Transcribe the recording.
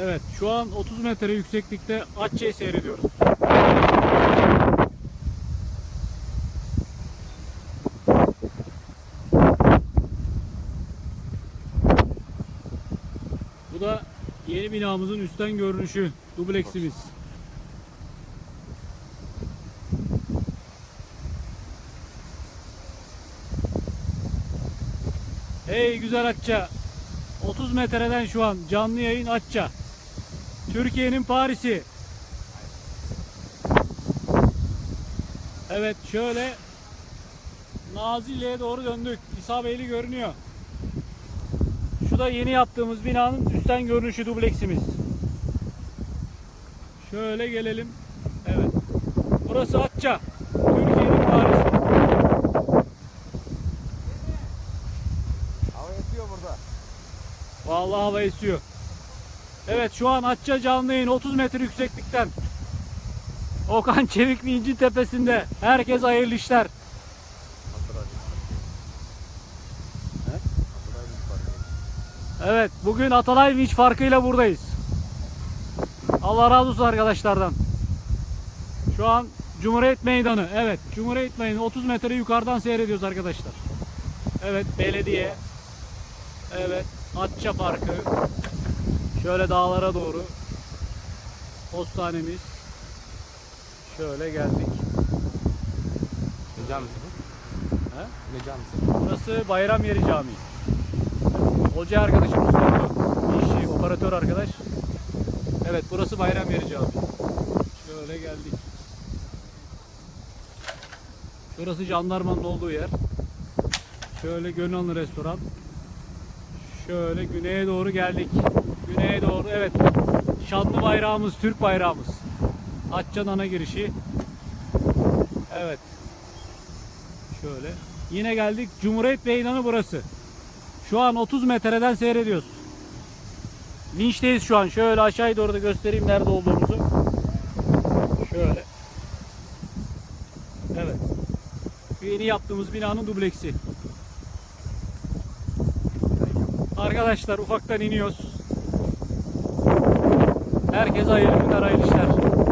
Evet şu an 30 metre yükseklikte Atçe'yi seyrediyoruz. Bu da yeni binamızın üstten görünüşü. Dubleksimiz. Hey güzel Atça. 30 metreden şu an canlı yayın Atça. Türkiye'nin Paris'i. Evet şöyle Nazilli'ye doğru döndük. İsa Beyli görünüyor. Şu da yeni yaptığımız binanın üstten görünüşü dubleksimiz. Şöyle gelelim. Evet. Burası Atça. Türkiye'nin Paris'i. Hava yetiyor burada. Vallahi hava esiyor. Evet şu an Atça canlı yayın 30 metre yükseklikten. Okan Çevikli İnci Tepesi'nde. Herkes hayırlı işler. Evet bugün Atalay Winch farkıyla buradayız. Allah razı olsun arkadaşlardan. Şu an Cumhuriyet Meydanı. Evet Cumhuriyet Meydanı 30 metre yukarıdan seyrediyoruz arkadaşlar. Evet belediye. Evet Atça Parkı. Şöyle dağlara doğru. Postanemiz. Şöyle geldik. Ne camisi bu? He? Ne camisi? Burası Bayram Yeri Camii. Hoca arkadaşımız sordu. İşçi, operatör arkadaş. Evet burası Bayram Yeri Camii. Şöyle geldik. Şurası jandarmanın olduğu yer. Şöyle Gönüllü Restoran. Şöyle güneye doğru geldik. Güneye doğru evet. Şanlı bayrağımız, Türk bayrağımız. Atçan ana girişi. Evet. Şöyle. Yine geldik. Cumhuriyet Meydanı burası. Şu an 30 metreden seyrediyoruz. Linçteyiz şu an. Şöyle aşağıya doğru da göstereyim nerede olduğumuzu. Şöyle. Evet. Yeni yaptığımız binanın dubleksi. Arkadaşlar ufaktan iniyoruz. Herkese hayırlı günler, hayırlı.